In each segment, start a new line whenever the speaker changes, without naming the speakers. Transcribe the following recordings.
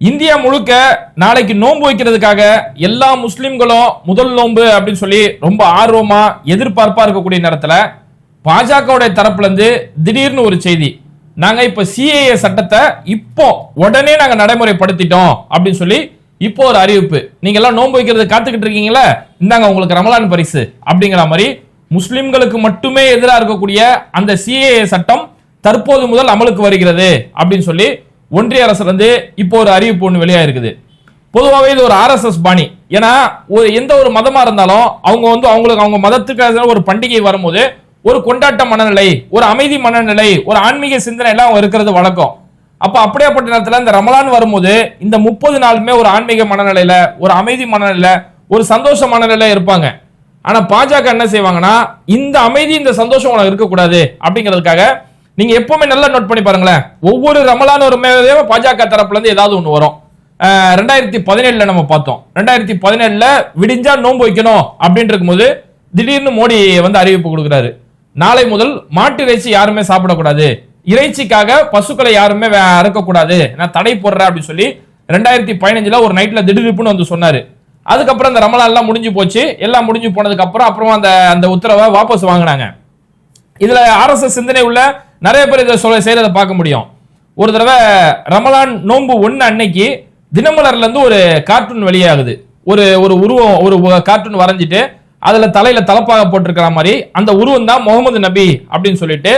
India முழுக்க நாளைக்கு நோன்பு வைக்கிறதுக்காக எல்லா முஸ்லிம்களும் முதல் நோன்பு அப்படின்னு சொல்லி ரொம்ப ஆர்வமா எதிர்பார்ப்பா இருக்கக்கூடிய நேரத்தில் பாஜகவுடைய தரப்புல இருந்து திடீர்னு ஒரு செய்தி. நாங்க இப்ப சிஏஏ சட்டத்தை இப்போ உடனே நாங்க நடைமுறைப்படுத்திட்டோம் அப்படின்னு சொல்லி இப்போ ஒரு அறிவிப்பு. நீங்க எல்லாம் நோன்பு வைக்கிறது காத்துக்கிட்டு இருக்கீங்களா? இந்தாங்க உங்களுக்கு ரமலான் பரிசு அப்படிங்கிற மாதிரி முஸ்லிம்களுக்கு மட்டுமே எதிராக இருக்கக்கூடிய அந்த சிஏஏ சட்டம் தற்போது முதல் அமலுக்கு வருகிறது அப்படின்னு சொல்லி ஒன்றிய அரசு வந்து இப்போ ஒரு அறிவிப்பு ஒன்று வெளியா இருக்குது பொதுவாகவே இது ஒரு ஆர்எஸ்எஸ் பாணி. ஏன்னா ஒரு எந்த ஒரு மதமா இருந்தாலும் அவங்க வந்து அவங்களுக்கு அவங்க மதத்துக்காக ஒரு பண்டிகை வரும்போது ஒரு கொண்டாட்ட மனநிலை ஒரு அமைதி மனநிலை ஒரு ஆன்மீக சிந்தனை எல்லாம் அவங்க இருக்கிறது வழக்கம். அப்போ அப்படியேப்பட்ட நேரத்தில் இந்த ரமலான் வரும்போது இந்த முப்பது நாளுமே ஒரு ஆன்மீக மனநிலையில ஒரு அமைதி மனநிலையில ஒரு சந்தோஷ மனநிலையில இருப்பாங்க. ஆனா பாஜக என்ன செய்வாங்கன்னா இந்த அமைதி இந்த சந்தோஷம் உனக்கு இருக்கக்கூடாது அப்படிங்கிறதுக்காக நீங்க எப்பவுமே நல்லா நோட் பண்ணி பாருங்களேன். ஒவ்வொரு ரமலான் ஒரு பாஜக தரப்புல இருந்து ஏதாவது ஒன்று வரும். ரெண்டாயிரத்தி பதினேழுல நம்ம பார்த்தோம். ரெண்டாயிரத்தி பதினேழுல விடிஞ்சா நோன்பு வைக்கணும் அப்படின்னு இருக்கும்போது திடீர்னு மோடி வந்து அறிவிப்பு கொடுக்குறாரு. நாளை முதல் மாட்டு இறைச்சி யாருமே சாப்பிடக்கூடாது. இறைச்சிக்காக பசுக்களை யாருமே வே- அறுக்கக்கூடாது. நான் தடை போடுறேன் அப்படின்னு சொல்லி ரெண்டாயிரத்தி பதினஞ்சுல ஒரு நைட்ல திடீர்னு வந்து சொன்னாரு. அதுக்கப்புறம் அந்த ரமலான் எல்லாம் முடிஞ்சு போச்சு. எல்லாம் முடிஞ்சு போனதுக்கு அப்புறம் அப்புறம் அந்த அந்த உத்தரவை வாபஸ் வாங்கினாங்க. இதுல ஆர்எஸ்எஸ் சிந்தனை உள்ள நிறைய பேர் இதை சொல்ல செய்யறதை பார்க்க முடியும். ஒரு தடவை ரமலான் நோன்பு ஒன்று அன்னைக்கு தினமலர்லேருந்து ஒரு கார்ட்டூன் வெளியாகுது. ஒரு ஒரு உருவம் ஒரு கார்ட்டூன் வரைஞ்சிட்டு அதில் தலையில் தலப்பாக போட்டிருக்கிற மாதிரி அந்த உருவம் தான் முகமது நபி அப்படின்னு சொல்லிட்டு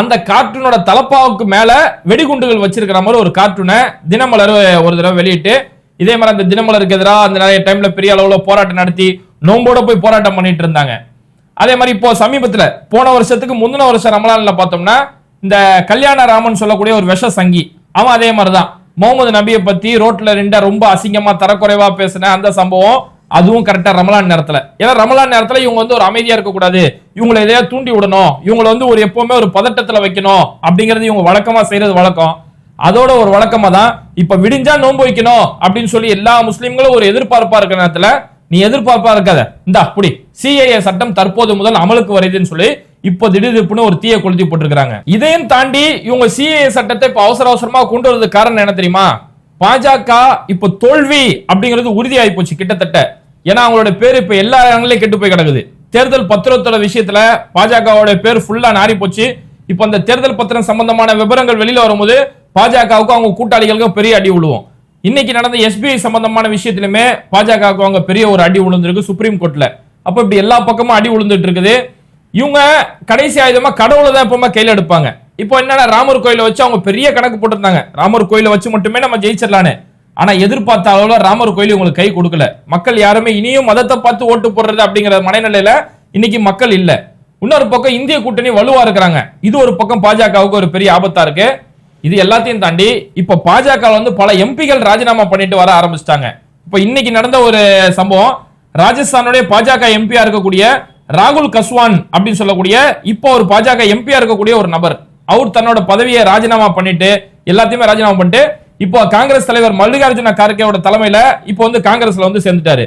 அந்த கார்ட்டூனோட தலப்பாவுக்கு மேலே வெடிகுண்டுகள் வச்சிருக்கிற மாதிரி ஒரு கார்ட்டூனை தினமலர் ஒரு தடவை வெளியிட்டு இதே மாதிரி அந்த தினமலருக்கு எதிராக அந்த நிறைய டைமில் பெரிய அளவில் போராட்டம் நடத்தி நோம்போட போய் போராட்டம் பண்ணிட்டு இருந்தாங்க. அதே மாதிரி இப்போ சமீபத்தில் போன வருஷத்துக்கு முந்தின வருஷம் ரமலான்ல பார்த்தோம்னா இந்த கல்யாண ராமன் சொல்லக்கூடிய ஒரு விஷ சங்கி அவன் அதே மாதிரிதான். முகமது நபியை பத்தி ரோட்ல ரெண்டா ரொம்ப அசிங்கமா தரக்குறைவா பேசின அந்த சம்பவம் அதுவும் கரெக்டா ரமலான் நேரத்துல. ஏன்னா ரமலான் நேரத்துல இவங்க வந்து ஒரு அமைதியா இருக்க கூடாது இவங்களை எதையா தூண்டி விடணும். இவங்களை வந்து ஒரு எப்பவுமே ஒரு பதட்டத்துல வைக்கணும். அப்படிங்கறது இவங்க வழக்கமா செய்யறது வழக்கம். அதோட ஒரு வழக்கமா தான் இப்ப விடிஞ்சா நோன்பு வைக்கணும் அப்படின்னு சொல்லி எல்லா முஸ்லீம்களும் ஒரு எதிர்பார்ப்பா இருக்கிற நேரத்துல நீ எதிர்பார்ப்பா இருக்காத. இந்தா அப்படி சிஏஏ சட்டம் தற்போது முதல் அமலுக்கு வருதுன்னு சொல்லி இப்போ திடீர்னு ஒரு தீய கொளுத்தி போட்டிருக்காங்க இதையும் தாண்டி இவங்க சிஏஏ சட்டத்தை இப்ப அவசர அவசரமா கொண்டு வரது காரணம் என்ன தெரியுமா? பாஜக இப்ப தோல்வி அப்படிங்கிறது உறுதியாகி போச்சு கிட்டத்தட்ட. ஏன்னா அவங்களோட பேர் இப்ப எல்லா இடங்களையும் கெட்டு போய் கிடக்குது. தேர்தல் பத்திரத்தோட விஷயத்துல பாஜகவோட பேர் ஃபுல்லா நாரி போச்சு. இப்போ அந்த தேர்தல் பத்திரம் சம்பந்தமான விவரங்கள் வெளியில வரும்போது பாஜகவுக்கும் அவங்க கூட்டாளிகளுக்கும் பெரிய அடி விழுவோம். இன்னைக்கு நடந்த எஸ்பிஐ சம்பந்தமான விஷயத்திலுமே பாஜகவுக்கு அவங்க பெரிய ஒரு அடி விழுந்திருக்கு சுப்ரீம் கோர்ட்ல அப்ப இப்படி எல்லா பக்கமும் அடி விழுந்துட்டு இருக்குது. இவங்க கடைசி ஆயுதமா கடவுளை தான் எப்பவுமே கையில எடுப்பாங்க. இப்போ என்னன்னா ராமர் கோயிலை வச்சு அவங்க பெரிய கணக்கு போட்டிருந்தாங்க. ராமர் கோயிலை வச்சு மட்டுமே நம்ம ஜெயிச்சிடலான்னு. ஆனா எதிர்பார்த்த அளவுல ராமர் கோயில் உங்களுக்கு கை கொடுக்கல. மக்கள் யாருமே இனியும் மதத்தை பார்த்து ஓட்டு போடுறது அப்படிங்கிற மனநிலையில இன்னைக்கு மக்கள் இல்ல. இன்னொரு பக்கம் இந்திய கூட்டணி வலுவா இருக்கிறாங்க. இது ஒரு பக்கம் பாஜகவுக்கு ஒரு பெரிய ஆபத்தா இருக்கு. இது எல்லாத்தையும் தாண்டி இப்ப பாஜக வந்து பல எம்பிகள் ராஜினாமா பண்ணிட்டு வர ஆரம்பிச்சிட்டாங்க. இப்ப இன்னைக்கு நடந்த ஒரு சம்பவம் ராஜஸ்தானுடைய பாஜக எம்பியா இருக்கக்கூடிய ராகுல் கஸ்வான் அப்படின்னு சொல்லக்கூடிய இப்போ ஒரு பாஜக எம்பியா இருக்கக்கூடிய ஒரு நபர். அவர் தன்னோட பதவியை ராஜினாமா பண்ணிட்டு எல்லாத்தையுமே ராஜினாமா பண்ணிட்டு இப்போ காங்கிரஸ் தலைவர் மல்லிகார்ஜுன கார்கேவோட தலைமையில இப்போ வந்து காங்கிரஸ்ல வந்து சேர்ந்துட்டாரு.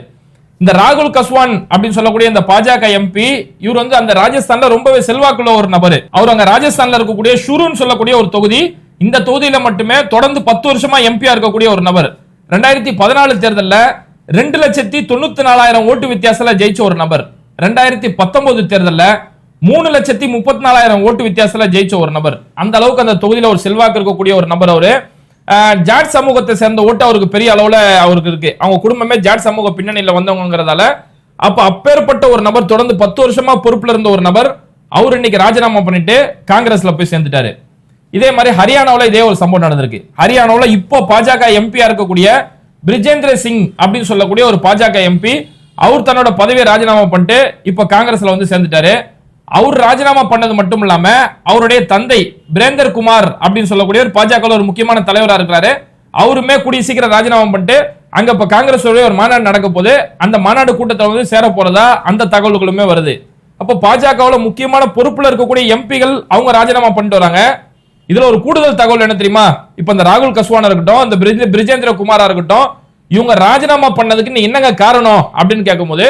இந்த ராகுல் கஸ்வான் அப்படின்னு சொல்லக்கூடிய இந்த பாஜக எம்பி இவர் வந்து அந்த ராஜஸ்தான்ல ரொம்பவே செல்வாக்குள்ள ஒரு நபர். அவர் அங்க ராஜஸ்தான்ல இருக்கக்கூடிய ஷுருன்னு சொல்லக்கூடிய ஒரு தொகுதி இந்த தொகுதியில மட்டுமே தொடர்ந்து பத்து வருஷமா எம்பியா இருக்கக்கூடிய ஒரு நபர். ரெண்டாயிரத்தி பதினாலு தேர்தலில் ரெண்டு லட்சத்தி தொண்ணூத்தி நாலாயிரம் ஓட்டு வித்தியாசத்துல ஜெயிச்ச ஒரு நபர். ரெண்டாயிரத்தி பத்தொன்பது தேர்தலில் மூணு லட்சத்தி முப்பத்தி நாலாயிரம் ஓட்டு வித்தியாசத்துல ஜெயிச்ச ஒரு நபர். அந்த அளவுக்கு அந்த தொகுதியில ஒரு செல்வாக்கு இருக்கக்கூடிய ஒரு நபர் அவரு. ஜாட் சமூகத்தை சேர்ந்த ஓட்டு அவருக்கு பெரிய அளவுல அவருக்கு இருக்கு. அவங்க குடும்பமே ஜாட் சமூக பின்னணியில வந்தவங்கிறதால அப்ப அப்பேற்பட்ட ஒரு நபர் தொடர்ந்து பத்து வருஷமா பொறுப்புல இருந்த ஒரு நபர் அவர் இன்னைக்கு ராஜினாமா பண்ணிட்டு காங்கிரஸ்ல போய் சேர்ந்துட்டாரு. இதே மாதிரி ஹரியானாவில் இதே ஒரு சம்பவம் நடந்திருக்கு. ஹரியானாவில் இப்போ பாஜக எம்பியா இருக்கக்கூடிய பிரிஜேந்திர சிங் அப்படின்னு சொல்லக்கூடிய ஒரு பாஜக எம்பி அவர் தன்னோட பதவியை ராஜினாமா பண்ணிட்டு இப்போ காங்கிரஸ்ல வந்து சேர்ந்துட்டாரு. அவர் ராஜினாமா பண்ணது மட்டும் இல்லாம அவருடைய தந்தை பிரேந்தர் குமார் அப்படின்னு சொல்லக்கூடிய ஒரு பாஜக ஒரு முக்கியமான தலைவராக இருக்கிறாரு. அவருமே கூடிய சீக்கிரம் ராஜினாமா பண்ணிட்டு அங்க இப்ப காங்கிரஸ் ஒரு மாநாடு நடக்க போது அந்த மாநாடு கூட்டத்தில் வந்து சேர போறதா அந்த தகவல்களுமே வருது. அப்போ பாஜகவில் முக்கியமான பொறுப்புல இருக்கக்கூடிய எம்பிகள் அவங்க ராஜினாமா பண்ணிட்டு வராங்க. இதுல ஒரு கூடுதல் தகவல் என்ன தெரியுமா? இப்ப இந்த ராகுல் கஸ்வானா இருக்கட்டும் இந்த பிரிஜ- பிரிஜேந்திர குமாரா இருக்கட்டும் இவங்க ராஜினாமா பண்ணதுக்கு நீ என்னங்க காரணம் அப்படின்னு கேட்கும்போது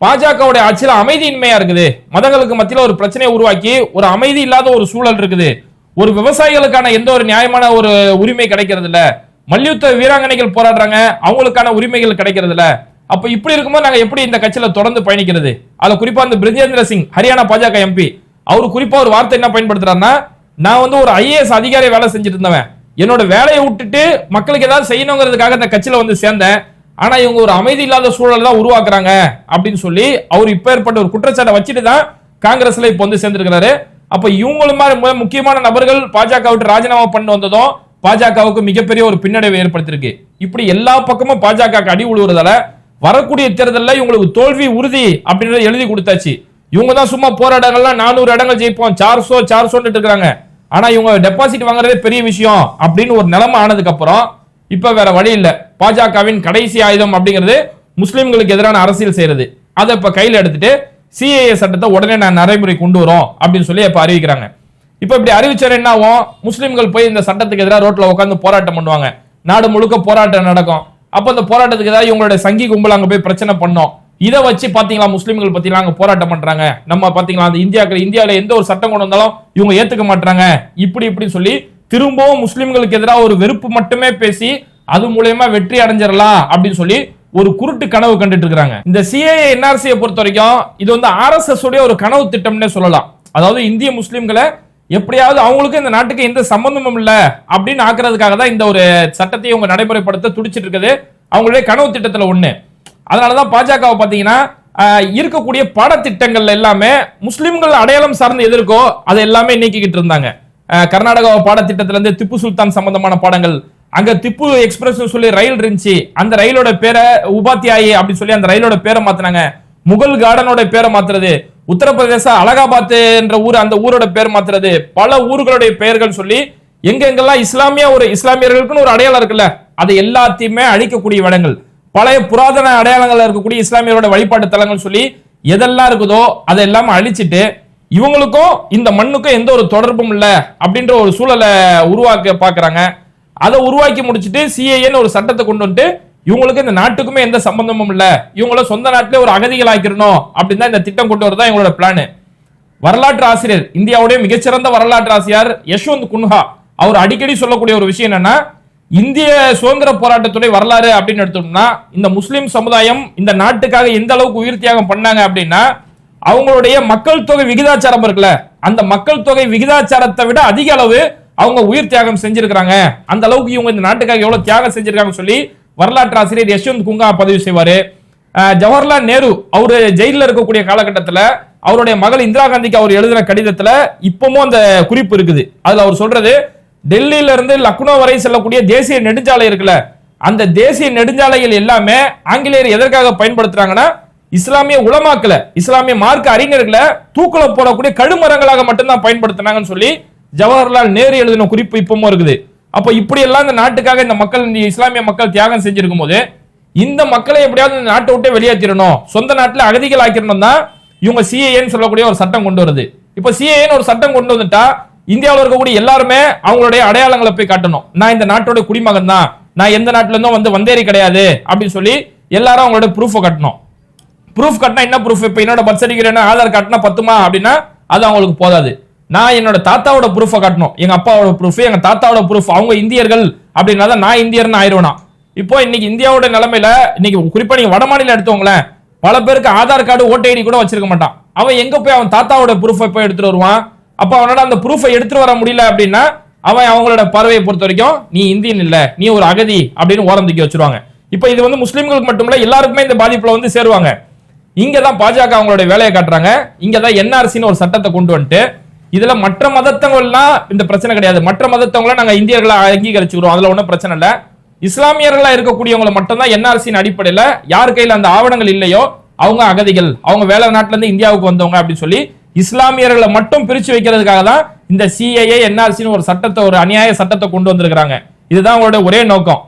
பாஜகவுடைய ஆட்சியில் அமைதியின்மையா இருக்குது. மதங்களுக்கு மத்தியில் ஒரு பிரச்சனையை உருவாக்கி ஒரு அமைதி இல்லாத ஒரு சூழல் இருக்குது. ஒரு விவசாயிகளுக்கான எந்த ஒரு நியாயமான ஒரு உரிமை கிடைக்கிறது இல்ல. மல்யுத்த வீராங்கனைகள் போராடுறாங்க அவங்களுக்கான உரிமைகள் கிடைக்கிறது இல்ல. அப்ப இப்படி இருக்கும்போது நாங்க எப்படி இந்த கட்சியில தொடர்ந்து பயணிக்கிறது? அதுல குறிப்பா இந்த பிரிஜேந்திர சிங் ஹரியானா பாஜக எம்பி அவர் குறிப்பா ஒரு வார்த்தை என்ன பயன்படுத்துறாருன்னா நான் வந்து ஒரு ஐஏஎஸ் அதிகாரி வேலை செஞ்சுட்டு இருந்தவன் என்னோட வேலையை விட்டுட்டு மக்களுக்கு ஏதாவது செய்யணுங்கிறதுக்காக இந்த கட்சியில வந்து சேர்ந்தேன். ஆனா இவங்க ஒரு அமைதி இல்லாத சூழலை தான் உருவாக்குறாங்க அப்படின்னு சொல்லி அவர் இப்ப ஏற்பட்ட ஒரு குற்றச்சாட்டை வச்சுட்டு தான் காங்கிரஸ்ல இப்ப வந்து சேர்ந்திருக்கிறாரு. அப்ப இவங்களும் மாதிரி முக்கியமான நபர்கள் பாஜக விட்டு ராஜினாமா பண்ணி வந்ததும் பாஜகவுக்கு மிகப்பெரிய ஒரு பின்னடைவை ஏற்படுத்திருக்கு இப்படி எல்லா பக்கமும் பாஜக அடி உழுவுறதால வரக்கூடிய தேர்தலில் இவங்களுக்கு தோல்வி உறுதி அப்படின்றத எழுதி கொடுத்தாச்சு. இவங்க தான் சும்மா போராட்டங்கள்லாம் நானூறு இடங்கள் ஜெயிப்போம் சார்சோ சார்சோன்னு இருக்காங்க ஆனா இவங்க டெபாசிட் வாங்குறதே பெரிய விஷயம் அப்படின்னு ஒரு நிலைமை ஆனதுக்கு அப்புறம் இப்ப வேற வழி இல்ல. பாஜகவின் கடைசி ஆயுதம் அப்படிங்கிறது முஸ்லிம்களுக்கு எதிரான அரசியல் செய்யறது. அதை இப்ப கையில எடுத்துட்டு சிஏஏ சட்டத்தை உடனே நான் நடைமுறை கொண்டு வரோம் அப்படின்னு சொல்லி இப்ப அறிவிக்கிறாங்க. இப்ப இப்படி அறிவிச்சாரு என்ன ஆகும்? முஸ்லிம்கள் போய் இந்த சட்டத்துக்கு எதிராக ரோட்ல உட்காந்து போராட்டம் பண்ணுவாங்க. நாடு முழுக்க போராட்டம் நடக்கும். அப்ப அந்த போராட்டத்துக்கு எதாவது இவங்களுடைய சங்கி கும்பல் அங்க போய் பிரச்சனை பண்ணோம். இதை வச்சு பாத்தீங்களா முஸ்லீம்கள் பத்திலாம் அங்க போராட்டம் பண்றாங்க. நம்ம பாத்தீங்களா அந்த இந்தியாக்கள் இந்தியாவில எந்த ஒரு சட்டம் கொண்டு வந்தாலும் இவங்க ஏத்துக்க மாட்டாங்க இப்படி இப்படி சொல்லி திரும்பவும் முஸ்லீம்களுக்கு எதிராக ஒரு வெறுப்பு மட்டுமே பேசி அது மூலயமா வெற்றி அடைஞ்சிடலாம் அப்படின்னு சொல்லி ஒரு குருட்டு கனவு கண்டுட்டு இருக்காங்க இந்த சிஏஏ என்ஆர்சியை பொறுத்த வரைக்கும் இது வந்து ஆர்எஸ்எஸ் உடைய ஒரு கனவு திட்டம்னே சொல்லலாம். அதாவது இந்திய முஸ்லீம்களை எப்படியாவது அவங்களுக்கு இந்த நாட்டுக்கு எந்த சம்பந்தமும் இல்ல அப்படின்னு ஆக்குறதுக்காக தான் இந்த ஒரு சட்டத்தை இவங்க நடைமுறைப்படுத்த துடிச்சிட்டு இருக்குது. அவங்களுடைய கனவு திட்டத்துல ஒண்ணு. அதனாலதான் பாஜகவை பாத்தீங்கன்னா இருக்கக்கூடிய பாடத்திட்டங்கள்ல எல்லாமே முஸ்லிம்கள் அடையாளம் சார்ந்து எது இருக்கோ அதை எல்லாமே நீக்கிக்கிட்டு இருந்தாங்க. கர்நாடகா பாடத்திட்டத்துலேருந்து திப்பு சுல்தான் சம்பந்தமான பாடங்கள் அங்க திப்பு எக்ஸ்பிரஸ் சொல்லி ரயில் இருந்துச்சு. அந்த ரயிலோட பேரை உபாத்தியாயி அப்படின்னு சொல்லி அந்த ரயிலோட பேரை மாத்தினாங்க. முகல் கார்டனோட பேரை மாத்துறது உத்தரப்பிரதேச அலகாபாத் என்ற ஊர் அந்த ஊரோட பேர் மாத்துறது பல ஊர்களுடைய பெயர்கள் சொல்லி எங்க எங்கெல்லாம் இஸ்லாமிய ஒரு இஸ்லாமியர்களுக்குன்னு ஒரு அடையாளம் இருக்குல்ல அதை எல்லாத்தையுமே அழிக்கக்கூடிய இடங்கள். பழைய புராதன அடையாளங்கள்ல இருக்கக்கூடிய இஸ்லாமியரோட வழிபாட்டு தலங்கள் சொல்லி எதெல்லாம் இருக்குதோ அதை எல்லாம் அழிச்சிட்டு இவங்களுக்கும் இந்த மண்ணுக்கும் எந்த ஒரு தொடர்பும் இல்ல அப்படின்ற ஒரு சூழலை உருவாக்க பாக்குறாங்க. அதை உருவாக்கி முடிச்சிட்டு சிஏஏன்னு ஒரு சட்டத்தை கொண்டு வந்துட்டு இவங்களுக்கு இந்த நாட்டுக்குமே எந்த சம்பந்தமும் இல்ல. இவங்கள சொந்த நாட்டிலே ஒரு அகதிகள் ஆக்கிரணும் அப்படின்னு தான் இந்த திட்டம் கொண்டு வரதான் இவங்களோட பிளான் வரலாற்று ஆசிரியர் இந்தியாவுடைய மிகச்சிறந்த வரலாற்று ஆசிரியர் யஷ்வந்த் குன்ஹா அவர் அடிக்கடி சொல்லக்கூடிய ஒரு விஷயம் என்னன்னா இந்திய சுதந்திர போராட்டத்துடைய வரலாறு அப்படின்னு எடுத்தோம்னா இந்த முஸ்லிம் சமுதாயம் இந்த நாட்டுக்காக எந்த அளவுக்கு உயிர் தியாகம் பண்ணாங்க அப்படின்னா அவங்களுடைய மக்கள் தொகை விகிதாச்சாரம் இருக்குல்ல அந்த மக்கள் தொகை விகிதாச்சாரத்தை விட அதிக அளவு அவங்க உயிர் தியாகம் செஞ்சிருக்கிறாங்க. அந்த அளவுக்கு இவங்க இந்த நாட்டுக்காக எவ்வளவு தியாகம் செஞ்சிருக்காங்கன்னு சொல்லி வரலாற்று ஆசிரியர் யஷ்வந்த் குங்கா பதிவு செய்வாரு. ஜவஹர்லால் நேரு அவரு ஜெயில இருக்கக்கூடிய காலகட்டத்துல அவருடைய மகள் இந்திரா காந்திக்கு அவர் எழுதின கடிதத்துல இப்பவும் அந்த குறிப்பு இருக்குது. அதுல அவர் சொல்றது டெல்லியில இருந்து லக்னோ வரை செல்லக்கூடிய தேசிய நெடுஞ்சாலை இருக்குல்ல அந்த தேசிய நெடுஞ்சாலைகள் எல்லாமே ஆங்கிலேயர் எதற்காக பயன்படுத்துறாங்கன்னா இஸ்லாமிய உலமாக்களை இஸ்லாமிய மார்க்க அறிஞர்களை தூக்கல போடக்கூடிய கழுமரங்களாக மட்டும்தான் பயன்படுத்தினாங்கன்னு சொல்லி ஜவஹர்லால் நேரு எழுதின குறிப்பு இப்பவும் இருக்குது. அப்ப இப்படி எல்லாம் இந்த நாட்டுக்காக இந்த மக்கள் இந்த இஸ்லாமிய மக்கள் தியாகம் செஞ்சிருக்கும் போது இந்த மக்களை எப்படியாவது இந்த நாட்டை விட்டு வெளியேற்றிடணும் சொந்த நாட்டுல அகதிகள் ஆக்கிடணும் தான் இவங்க சிஏஏன்னு சொல்லக்கூடிய ஒரு சட்டம் கொண்டு வருது. இப்ப சிஏஏன்னு ஒரு சட்டம் கொண்டு வந்துட்டா இந்தியாவில் இருக்கக்கூடிய எல்லாருமே அவங்களுடைய அடையாளங்களை போய் காட்டணும். நான் இந்த நாட்டோட குடிமகன் தான். நான் எந்த நாட்டில இருந்தும் வந்து வந்தேரி கிடையாது அப்படின்னு சொல்லி எல்லாரும் அவங்களோட ப்ரூஃபை கட்டணும். ப்ரூஃப் கட்டினா என்ன ப்ரூஃப் இப்போ என்னோட பர்த் சர்டிஃபிகேட் ஆதார் காட்டினா பத்துமா அப்படின்னா அது அவங்களுக்கு போதாது. நான் என்னோட தாத்தாவோட ப்ரூஃபை காட்டணும். எங்க அப்பாவோட ப்ரூஃப் எங்க தாத்தாவோட ப்ரூஃப் அவங்க இந்தியர்கள் அப்படின்னா தான் நான் இந்தியர்னு ஆயிடுவேனா இப்போ இன்னைக்கு இந்தியாவோட நிலைமையில இன்னைக்கு குறிப்பா நீங்க வடமாநிலம் எடுத்தவங்களேன் பல பேருக்கு ஆதார் கார்டு ஓட்டு ஐடி கூட வச்சிருக்க மாட்டான். அவன் எங்க போய் அவன் தாத்தாவோட ப்ரூஃபை போய் எடுத்துட்டு வருவான்? அப்ப அவனோட அந்த ப்ரூஃபை எடுத்துட்டு வர முடியல அப்படின்னா அவன் அவங்களோட பார்வையை பொறுத்த வரைக்கும் நீ இந்தியன் இல்ல நீ ஒரு அகதி அப்படின்னு ஓரம் தூக்கி வச்சிருவாங்க. இப்போ இது வந்து முஸ்லீம்களுக்கு மட்டும் இல்ல எல்லாருக்குமே இந்த பாதிப்புல வந்து சேருவாங்க. இங்க தான் பாஜக அவங்களுடைய வேலையை காட்டுறாங்க. இங்க தான் என்ஆர்சின்னு ஒரு சட்டத்தை கொண்டு வந்துட்டு இதுல மற்ற மதத்தவங்கலாம் இந்த பிரச்சனை கிடையாது. மற்ற மதத்தவங்களாம் நாங்க இந்தியர்களை அங்கீகரிச்சுக்கிறோம். அதுல ஒன்றும் பிரச்சனை இல்ல. இஸ்லாமியர்களா இருக்கக்கூடியவங்களை மட்டும்தான் என்ஆர்சியின் அடிப்படையில யார் கையில அந்த ஆவணங்கள் இல்லையோ அவங்க அகதிகள் அவங்க வேலை நாட்டுல இருந்து இந்தியாவுக்கு வந்தவங்க அப்படின்னு சொல்லி இஸ்லாமியர்களை மட்டும் பிரிச்சு வைக்கிறதுக்காக தான் இந்த சிஏஏ என்ஆர்சின்னு ஒரு சட்டத்தை ஒரு அநியாய சட்டத்தை கொண்டு வந்திருக்கிறாங்க. இதுதான் அவங்களோட ஒரே நோக்கம்.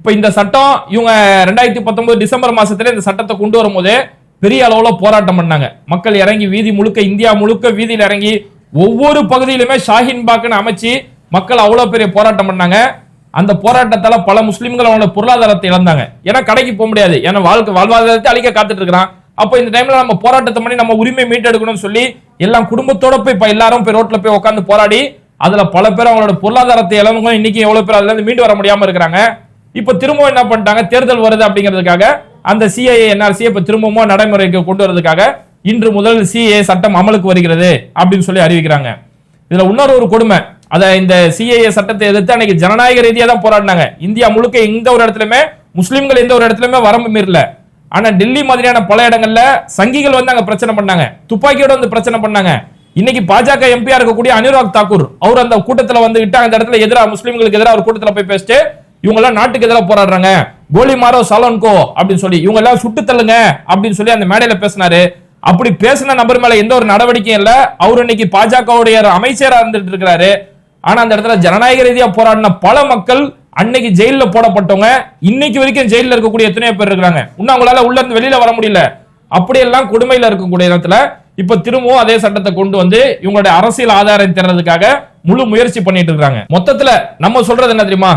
இப்ப இந்த சட்டம் இவங்க ரெண்டாயிரத்தி பத்தொன்பது டிசம்பர் மாசத்துல இந்த சட்டத்தை கொண்டு வரும்போது பெரிய அளவுல போராட்டம் பண்ணாங்க. மக்கள் இறங்கி வீதி முழுக்க இந்தியா முழுக்க வீதியில் இறங்கி ஒவ்வொரு பகுதியிலுமே ஷாஹின் பாக்குன்னு அமைச்சு மக்கள் அவ்வளவு பெரிய போராட்டம் பண்ணாங்க. அந்த போராட்டத்தால பல முஸ்லீம்கள் அவங்களோட பொருளாதாரத்தை இழந்தாங்க. ஏன்னா கடைக்கு போக முடியாது. ஏன்னா வாழ்க்கை வாழ்வாதாரத்தை அழிக்க காத்துட்டு இருக்கிறான். அப்போ இந்த டைம்ல நம்ம போராட்டத்தை பண்ணி நம்ம உரிமை மீட்டெடுக்கணும்னு சொல்லி எல்லாம் குடும்பத்தோட போய் இப்போ எல்லாரும் போய் ரோட்ல போய் உட்காந்து போராடி அதுல பல பேர் அவங்களோட பொருளாதாரத்தை இழந்தவங்க இன்னைக்கு எவ்வளவு பேர் அதுல இருந்து மீண்டு வர முடியாம இருக்கிறாங்க. இப்ப திரும்பவும் என்ன பண்ணிட்டாங்க? தேர்தல் வருது அப்படிங்கிறதுக்காக அந்த சிஐஏ என்ஆர்சி இப்ப திரும்பவும் நடைமுறைக்கு கொண்டு வரதுக்காக இன்று முதல் சிஏ சட்டம் அமலுக்கு வருகிறது அப்படின்னு சொல்லி அறிவிக்கிறாங்க. இதுல இன்னொரு ஒரு கொடுமை அதை இந்த சிஏஏ சட்டத்தை எதிர்த்து அன்னைக்கு ஜனநாயக ரீதியா தான் போராடினாங்க. இந்தியா முழுக்க எந்த ஒரு இடத்துலயுமே முஸ்லிம்கள் எந்த ஒரு இடத்துலயுமே வரம்பு மீறல ஆனா டெல்லி மாதிரியான பல இடங்கள்ல சங்கிகள் வந்து அங்க பிரச்சனை பண்ணாங்க. துப்பாக்கியோட வந்து பிரச்சனை பண்ணாங்க. இன்னைக்கு பாஜக எம்பியா இருக்கக்கூடிய அனுராக் தாக்கூர் அவர் அந்த கூட்டத்துல வந்துகிட்டு அந்த இடத்துல எதிராக முஸ்லீம்களுக்கு எதிராக ஒரு கூட்டத்துல போய் பேசிட்டு இவங்க எல்லாம் நாட்டுக்கு எதிராக போராடுறாங்க. கோலி மாரோ சலோன்கோ அப்படின்னு சொல்லி இவங்க எல்லாம் சுட்டு தள்ளுங்க அப்படின்னு சொல்லி அந்த மேடையில பேசினாரு. அப்படி பேசின நபர் மேல எந்த ஒரு நடவடிக்கையும் இல்ல. அவர் இன்னைக்கு பாஜகவுடைய அமைச்சரா இருந்துட்டு இருக்கிறாரு. ஆனா அந்த இடத்துல ஜனநாயக ரீதியா போராடின பல மக்கள் அன்னைக்கு ஜெயில போடப்பட்டவங்க இன்னைக்கு வரைக்கும் ஜெயில இருக்கக்கூடிய எத்தனையோ பேர் இருக்கிறாங்க. இன்னும் அவங்களால உள்ள இருந்து வெளியில வர முடியல. அப்படியெல்லாம் கொடுமையில இருக்கக்கூடிய இடத்துல இப்ப திரும்பவும் அதே சட்டத்தை கொண்டு வந்து இவங்களுடைய அரசியல் ஆதாரம் தேடுறதுக்காக முழு முயற்சி பண்ணிட்டு இருக்காங்க மொத்தத்துல நம்ம சொல்றது என்ன தெரியுமா?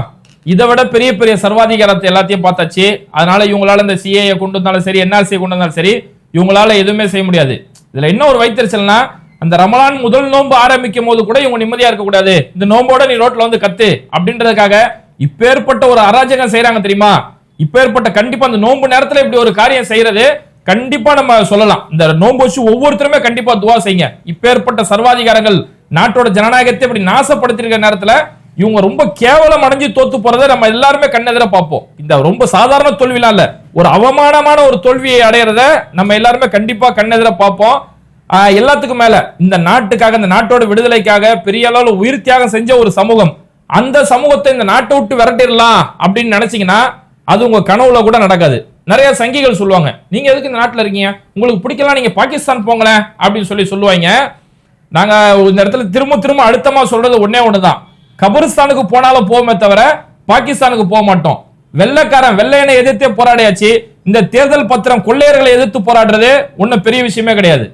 இதை விட பெரிய பெரிய சர்வாதிகாரத்தை எல்லாத்தையும் பார்த்தாச்சு. அதனால இவங்களால இந்த சிஏ கொண்டு வந்தாலும் சரி என்ஆர்சி கொண்டு வந்தாலும் சரி இவங்களால எதுவுமே செய்ய முடியாது. இதுல என்ன ஒரு வைத்தறிச்சல்னா அந்த ரமலான் முதல் நோன்பு ஆரம்பிக்கும் போது கூட இவங்க நிம்மதியா இருக்க கூடாது இந்த நோம்போட நீ ரோட்ல வந்து கத்து அப்படின்றதுக்காக இப்பேற்பட்ட ஒரு அராஜகம் செய்யறாங்க தெரியுமா? இப்பேற்பட்ட கண்டிப்பா அந்த நோன்பு நேரத்துல இப்படி ஒரு காரியம் செய்யறது கண்டிப்பா நம்ம சொல்லலாம். இந்த நோன்பு வச்சு ஒவ்வொருத்தருமே கண்டிப்பா துவா செய்யுங்க. இப்பேற்பட்ட சர்வாதிகாரங்கள் நாட்டோட ஜனநாயகத்தை இப்படி நாசப்படுத்திருக்கிற நேரத்துல இவங்க ரொம்ப கேவலம் அடைஞ்சு தோத்து போறதை நம்ம எல்லாருமே கண்ணெதிர பார்ப்போம். இந்த ரொம்ப சாதாரண தோல்விலாம் இல்ல. ஒரு அவமானமான ஒரு தோல்வியை அடையிறத நம்ம எல்லாருமே கண்டிப்பா கண்ணெதிர பார்ப்போம். எல்லாத்துக்கும் மேல இந்த நாட்டுக்காக இந்த நாட்டோட விடுதலைக்காக பெரிய அளவுல உயிர் தியாகம் செஞ்ச ஒரு சமூகம் அந்த சமூகத்தை இந்த நாட்டை விட்டு விரட்டிடலாம் அப்படின்னு நினைச்சீங்கன்னா அது உங்க கனவுல கூட நடக்காது. நிறைய சங்கிகள் சொல்லுவாங்க நீங்க எதுக்கு இந்த நாட்டில் இருக்கீங்க? உங்களுக்கு பிடிக்கலாம் நீங்க பாகிஸ்தான் போங்களேன் அப்படின்னு சொல்லி சொல்லுவாங்க. நாங்க இந்த இடத்துல திரும்ப திரும்ப அழுத்தமா சொல்றது ஒன்னே ஒண்ணுதான். கபரிஸ்தானுக்கு போனாலும் போவோமே தவிர பாகிஸ்தானுக்கு போக மாட்டோம். வெள்ளைக்காரன் வெள்ளையனை எதிர்த்தே போராடியாச்சு. இந்த தேர்தல் பத்திரம் கொள்ளையர்களை எதிர்த்து போராடுறது ஒன்னும் பெரிய விஷயமே கிடையாது.